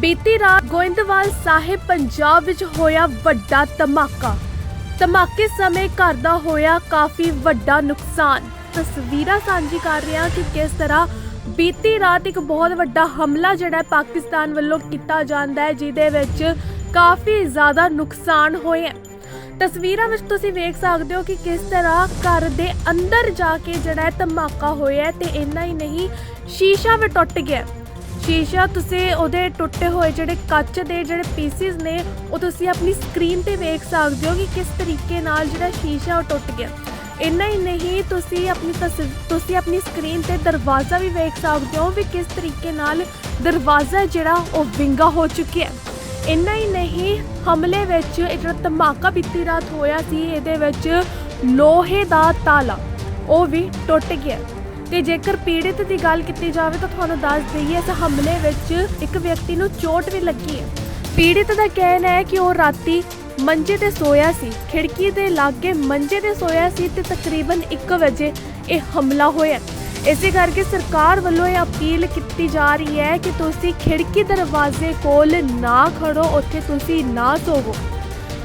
ਬੀਤੀ ਰਾਤ ਗੋਇੰਦਵਾਲ ਸਾਹਿਬ ਪੰਜਾਬ ਵਿੱਚ ਹੋਇਆ ਵੱਡਾ ਧਮਾਕਾ। ਧਮਾਕੇ ਸਮੇਂ ਘਰ ਦਾ ਹੋਇਆ ਕਾਫੀ ਵੱਡਾ ਨੁਕਸਾਨ। ਤਸਵੀਰਾਂ ਸਾਂਝੀ ਕਰ ਰਹੇ ਹਾਂ ਕਿ ਕਿਸ ਤਰ੍ਹਾਂ ਬੀਤੀ ਰਾਤ ਇੱਕ ਬਹੁਤ ਵੱਡਾ ਹਮਲਾ ਜਿਹੜਾ ਪਾਕਿਸਤਾਨ ਵੱਲੋਂ ਕੀਤਾ ਜਾਂਦਾ ਹੈ, ਜਿਹਦੇ ਵਿੱਚ ਕਾਫੀ ਜ਼ਿਆਦਾ ਨੁਕਸਾਨ ਹੋਏ ਤਸਵੀਰਾਂ ਵਿੱਚ ਤੁਸੀਂ ਵੇਖ ਸਕਦੇ ਹੋ ਕਿ ਕਿਸ ਤਰ੍ਹਾਂ ਘਰ ਦੇ ਅੰਦਰ ਜਾ ਕੇ ਜਿਹੜਾ ਧਮਾਕਾ ਹੋਇਆ ਤੇ ਇੰਨਾ ਹੀ ਨਹੀਂ, ਸ਼ੀਸ਼ਾ ਵੀ ਟੁੱਟ ਗਿਆ ਸ਼ੀਸ਼ਾ ਤੁਸੀਂ ਉਹਦੇ ਟੁੱਟੇ ਹੋਏ ਜਿਹੜੇ ਕੱਚ ਦੇ ਜਿਹੜੇ ਪੀਸਿਸ ਨੇ, ਉਹ ਤੁਸੀਂ ਆਪਣੀ ਸਕਰੀਨ ਤੇ ਵੇਖ ਸਕਦੇ ਹੋ ਕਿ ਕਿਸ ਤਰੀਕੇ ਨਾਲ ਜਿਹੜਾ ਸ਼ੀਸ਼ਾ ਉਹ ਟੁੱਟ ਗਿਆ। ਇੰਨਾ ਹੀ ਨਹੀਂ, ਤੁਸੀਂ ਆਪਣੀ ਤਸਵੀਰ ਤੁਸੀਂ ਆਪਣੀ ਸਕਰੀਨ ਤੇ ਦਰਵਾਜ਼ਾ ਵੀ ਵੇਖ ਸਕਦੇ ਹੋ ਵੀ ਕਿਸ ਤਰੀਕੇ ਨਾਲ ਦਰਵਾਜ਼ਾ ਜਿਹੜਾ, ਉਹ ਵਿੰਗਾ ਹੋ ਚੁੱਕਿਆ ਹੈ। ਇੰਨਾ ਹੀ ਨਹੀਂ, ਹਮਲੇ ਵਿੱਚ ਇਹ ਜਿਹੜਾ ਧਮਾਕਾ ਬੀਤੀ ਰਾਤ ਹੋਇਆ ਸੀ, ਇਹਦੇ ਵਿੱਚ ਲੋਹੇ ਦਾ ਤਾਲਾ, ਉਹ ਵੀ ਟੁੱਟ ਗਿਆ। ਤੇ ਜੇਕਰ ਪੀੜਿਤ ਦੀ ਗੱਲ ਕੀਤੀ ਜਾਵੇ ਤਾਂ ਤੁਹਾਨੂੰ ਦੱਸ ਦਈਏ, ਇਸ ਹਮਲੇ ਵਿੱਚ ਇੱਕ ਵਿਅਕਤੀ ਨੂੰ ਚੋਟ ਵੀ ਲੱਗੀ ਹੈ। ਪੀੜਿਤ ਦਾ ਕਹਿਣਾ ਹੈ ਕਿ ਉਹ ਰਾਤੀ ਮੰਜੇ ਤੇ ਸੋਇਆ ਸੀ। ਖਿੜਕੀ ਦੇ ਲਾਗੇ ਮੰਜੇ ਤੇ ਸੋਇਆ ਸੀ ਤੇ ਤਕਰੀਬਨ 1 ਵਜੇ ਇਹ ਹਮਲਾ ਹੋਇਆ। ਇਸੇ ਕਰਕੇ ਸਰਕਾਰ ਵੱਲੋਂ ਇਹ ਅਪੀਲ ਕੀਤੀ ਜਾ ਰਹੀ ਹੈ ਕਿ ਤੁਸੀਂ ਖਿੜਕੀ ਦਰਵਾਜ਼ੇ ਕੋਲ ਨਾ ਖੜੋ, ਉੱਥੇ ਤੁਸੀਂ ਨਾ ਸੋਵੋ।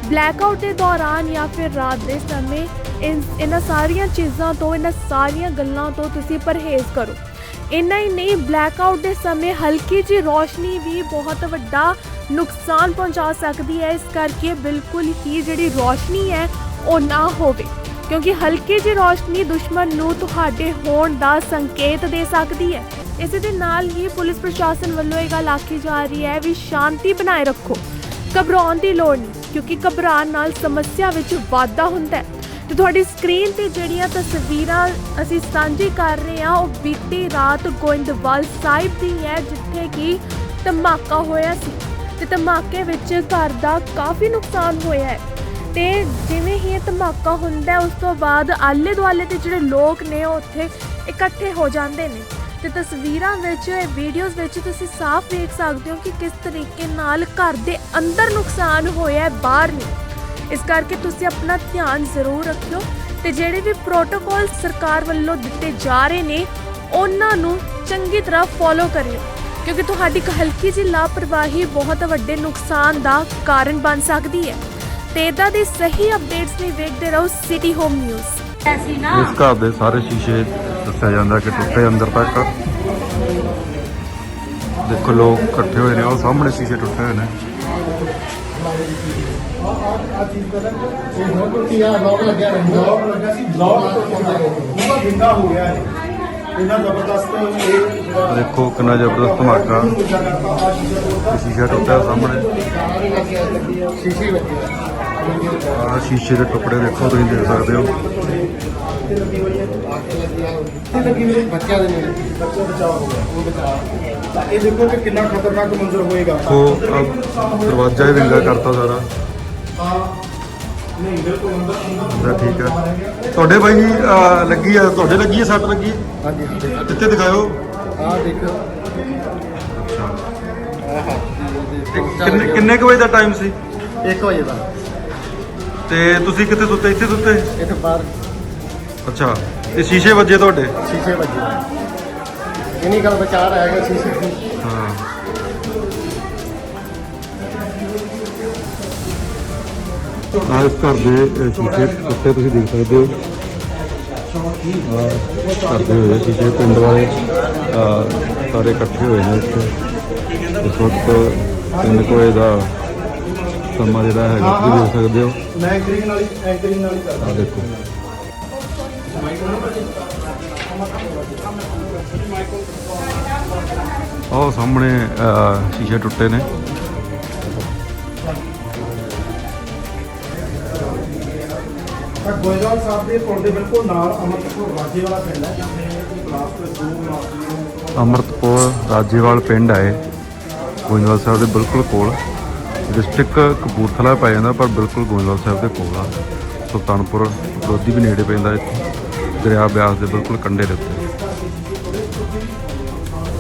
ਬਲੈਕਆਊਟ ਦੇ ਦੌਰਾਨ ਜਾਂ ਫਿਰ ਰਾਤ ਦੇ ਸਮੇਂ ਇਹਨਾਂ ਸਾਰੀਆਂ ਚੀਜ਼ਾਂ ਤੋਂ, ਇਹਨਾਂ ਸਾਰੀਆਂ ਗੱਲਾਂ ਤੋਂ ਤੁਸੀਂ ਪਰਹੇਜ਼ ਕਰੋ। ਇੰਨਾ ਹੀ ਨਹੀਂ ਬਲੈਕਆਊਟ ਦੇ ਸਮੇਂ ਹਲਕੀ ਜਿਹੀ ਰੋਸ਼ਨੀ ਵੀ ਬਹੁਤ ਵੱਡਾ ਨੁਕਸਾਨ ਪਹੁੰਚਾ ਸਕਦੀ ਹੈ। ਇਸ ਕਰਕੇ ਬਿਲਕੁਲ ਹੀ ਜਿਹੜੀ ਰੋਸ਼ਨੀ ਹੈ, ਉਹ ਨਾ ਹੋਵੇ। ਕਿਉਂਕਿ ਹਲਕੀ ਜਿਹੀ ਰੋਸ਼ਨੀ ਦੁਸ਼ਮਣ ਨੂੰ ਤੁਹਾਡੇ ਹੋਣ ਦਾ ਸੰਕੇਤ ਦੇ ਸਕਦੀ ਹੈ। ਇਸੇ ਦੇ ਨਾਲ ਹੀ ਪੁਲਿਸ ਪ੍ਰਸ਼ਾਸਨ ਵੱਲੋਂ ਇਹ ਗੱਲ ਆਖੀ ਜਾ ਰਹੀ ਹੈ ਵੀ ਸ਼ਾਂਤੀ ਬਣਾਏ ਰੱਖੋ। ਘਬਰਾਉਣ ਦੀ ਲੋੜ ਨਹੀਂ, ਕਿਉਂਕਿ ਘਬਰਾਉਣ ਨਾਲ ਸਮੱਸਿਆ ਵਿੱਚ ਵਾਧਾ ਹੁੰਦਾ ਹੈ। ਤੇ ਤੁਹਾਡੀ ਸਕਰੀਨ ਤੇ ਜਿਹੜੀਆਂ ਤਸਵੀਰਾਂ ਅਸੀਂ ਸਾਂਝੀ ਕਰ ਰਹੇ ਹਾਂ, ਉਹ ਬੀਤੀ ਰਾਤ ਗੋਇੰਦਵਾਲ ਸਾਹਿਬ ਦੀ ਹੈ, ਜਿੱਥੇ ਕਿ ਧਮਾਕਾ ਹੋਇਆ ਸੀ ਤੇ ਧਮਾਕੇ ਵਿੱਚ ਘਰ ਦਾ ਕਾਫੀ ਨੁਕਸਾਨ ਹੋਇਆ ਹੈ। ਤੇ ਜਿਵੇਂ ਹੀ ਇਹ ਧਮਾਕਾ ਹੁੰਦਾ ਉਸ ਤੋਂ ਬਾਅਦ ਆਲੇ ਦੁਆਲੇ ਦੇ ਜਿਹੜੇ ਲੋਕ ਨੇ, ਉਹ ਉੱਥੇ ਇਕੱਠੇ ਹੋ ਜਾਂਦੇ ਨੇ। ਤੇ ਤਸਵੀਰਾਂ ਵਿੱਚ ਵੀਡੀਓਜ਼ ਵਿੱਚ ਤੁਸੀਂ ਸਾਫ਼ ਦੇਖ ਸਕਦੇ ਹੋ ਕਿ ਕਿਸ ਤਰੀਕੇ ਨਾਲ ਘਰ ਦੇ ਅੰਦਰ ਨੁਕਸਾਨ ਹੋਇਆ ਹੈ, ਬਾਹਰ ਨਹੀਂ। ਇਸ ਕਰਕੇ ਤੁਸੀਂ ਆਪਣਾ ਧਿਆਨ ਜ਼ਰੂਰ ਰੱਖਿਓ ਤੇ ਜਿਹੜੇ ਵੀ ਪ੍ਰੋਟੋਕੋਲ ਸਰਕਾਰ ਵੱਲੋਂ ਦਿੱਤੇ ਜਾ ਰਹੇ ਨੇ ਉਹਨਾਂ ਨੂੰ ਚੰਗੀ ਤਰ੍ਹਾਂ ਫੋਲੋ ਕਰਿਓ ਕਿਉਂਕਿ ਤੁਹਾਡੀ ਇੱਕ ਹਲਕੀ ਜਿਹੀ ਲਾਪਰਵਾਹੀ ਬਹੁਤ ਵੱਡੇ ਨੁਕਸਾਨ ਦਾ ਕਾਰਨ ਬਣ ਸਕਦੀ ਹੈ। ਤੇ ਇਦਾਂ ਦੀ ਸਹੀ ਅਪਡੇਟਸ ਲਈ ਵੇਖਦੇ ਰਹੋ ਸਿਟੀ ਹੋਮ ਨਿਊਜ਼ ਐਸੀ ਨਾ। ਇਸ ਘਰ ਦੇ ਸਾਰੇ ਸ਼ੀਸ਼ੇ ਦੱਸਿਆ ਜਾਂਦਾ ਕਿ ਟੁੱਟੇ ਅੰਦਰ ਤੱਕ। ਦੇਖੋ ਲੋਕ ਇਕੱਠੇ ਹੋਏ ਨੇ ਉਹ ਸਾਹਮਣੇ ਸ਼ੀਸ਼ੇ ਟੁੱਟੇ ਹੋਏ ਨੇ। ਬਲੌਗ ਲੱਗਾ ਸੀ ਬਲੌਗ ਪੂਰਾ ਵਿੰਗਾ ਹੋ ਗਿਆ ਇਹ। ਇਹਨਾਂ ਜ਼ਬਰਦਸਤ ਇਹ ਜਿਹੜਾ ਦੇਖੋ ਕਿੰਨਾ ਜ਼ਬਰਦਸਤ ਧਮਾਕਾ। ਦੂਜਾ ਕਰਤਾ ਆ ਸ਼ੀਸ਼ਾ ਤੋੜਤਾ ਸ਼ੀਸ਼ਾ ਟੁੱਟਿਆ ਸਾਹਮਣੇ। ਲੱਗੀ ਆ ਸ਼ੀਸ਼ੇ ਆ। ਸ਼ੀਸ਼ੇ ਦੇ ਟੁਕੜੇ ਦੇਖੋ ਤੁਸੀਂ ਦੇਖ ਸਕਦੇ ਹੋ। ਬੱਚਿਆਂ ਦੇ ਬੱਚਾ ਬਚਾਅ ਗਿਆ। ਉਹ ਤਾਂ ਇਹ ਦੇਖੋ ਕਿ ਕਿੰਨਾ ਖਤਰਨਾਕ ਮੰਜ਼ਰ ਹੋਏਗਾ। ਦੇਖੋ ਆਹ ਦਰਵਾਜ਼ਾ ਹੀ ਵਿੰਗਾ ਕਰਤਾ ਸਾਰਾ। ਹਾਂ ਨਹੀਂ ਬਿਲਕੁਲ ਅੰਦਰ ਅੰਦਰ ਉਹਦਾ ਠੀਕ ਹੈ। ਤੁਹਾਡੇ ਬਾਈ ਜੀ ਆਹ, ਲੱਗੀ ਆ ਤੁਹਾਡੇ ਲੱਗੀ ਹੈ ਸੱਟ ਲੱਗੀ? ਹੈ? ਹਾਂਜੀ ਹਾਂਜੀ। ਕਿੱਥੇ ਦਿਖਾਓ ਆ ਦੇਖੋ। ਅੱਛਾ। ਆਹਾ ਕਿੰਨੇ ਕਿੰਨੇ ਕੁ ਵਜੇ ਦਾ ਟਾਈਮ ਸੀ? 1 ਵਜੇ ਦਾ। ਤੇ ਤੁਸੀਂ ਕਿੱਥੇ ਸੁੱਤੇ? ਇੱਥੇ ਸੁੱਤੇ? ਇੱਥੇ ਬਾਹਰ। ਅੱਛਾ। ਤੇ ਸ਼ੀਸ਼ੇ ਵੱਜੇ ਤੁਹਾਡੇ? ਸ਼ੀਸ਼ੇ ਵੱਜੇ। ਇਨੀ ਗੱਲ ਬਚਾ ਰਿਹਾ ਹੈਗਾ ਸ਼ੀਸ਼ੇ ਹਾਂ। ਆਹ ਇਸ ਘਰ ਦੇ ਸ਼ੀਸ਼ੇ ਟੁੱਟੇ ਤੁਸੀਂ ਦੇਖ ਸਕਦੇ ਹੋ। ਆਹ ਘਰ ਦੇ ਹੋਏ ਸ਼ੀਸ਼ੇ ਪਿੰਡ ਵਾਲੇ ਸਾਰੇ ਇਕੱਠੇ ਹੋਏ ਨੇ ਇੱਥੇ। ਇਸ ਵਕਤ ਤਿੰਨ ਕੁ ਵਜੇ ਦਾ ਸਮਾਂ ਜਿਹੜਾ ਹੈਗਾ ਤੁਸੀਂ ਦੇਖ ਸਕਦੇ ਹੋ। ਮੈਂ ਐਂਕਰਿੰਗ ਨਾਲ ਹੀ ਐਂਕਰਿੰਗ ਨਾਲ ਹੀ ਕਰਦਾ। ਦੇਖੋ। ਆਹ ਸਾਹਮਣੇ ਸ਼ੀਸ਼ੇ ਟੁੱਟੇ ਨੇ। ਤਾਂ ਗੋਇੰਦਵਾਲ ਸਾਹਿਬ ਦੇ ਪੁਲ ਦੇ ਬਿਲਕੁਲ ਨਾਲ ਅਮਰਤਪੁਰ ਰਾਜੇ ਵਾਲਾ ਪਿੰਡ ਹੈ ਜਿੱਥੇ ਕਲਾਸ ਤੋਂ ਦੋ ਮਾਸਟਰ ਅੰਮ੍ਰਿਤਪੁਰ ਰਾਜੇਵਾਲ ਪਿੰਡ ਆਏ ਗੋਇੰਦਵਾਲ ਸਾਹਿਬ ਦੇ ਬਿਲਕੁਲ ਕੋਲ। ਡਿਸਟ੍ਰਿਕਟ ਕਪੂਰਥਲਾ ਪੈ ਜਾਂਦਾ ਪਰ ਬਿਲਕੁਲ ਗੋਇੰਦਵਾਲ ਸਾਹਿਬ ਦੇ ਕੋਲ ਆ। ਸੁਲਤਾਨਪੁਰ ਲੋਧੀ ਵੀ ਨੇੜੇ ਪੈਂਦਾ ਇੱਥੇ। ਦਰਿਆ ਬਿਆਸ ਦੇ ਬਿਲਕੁਲ ਕੰਢੇ ਦੇ ਉੱਤੇ।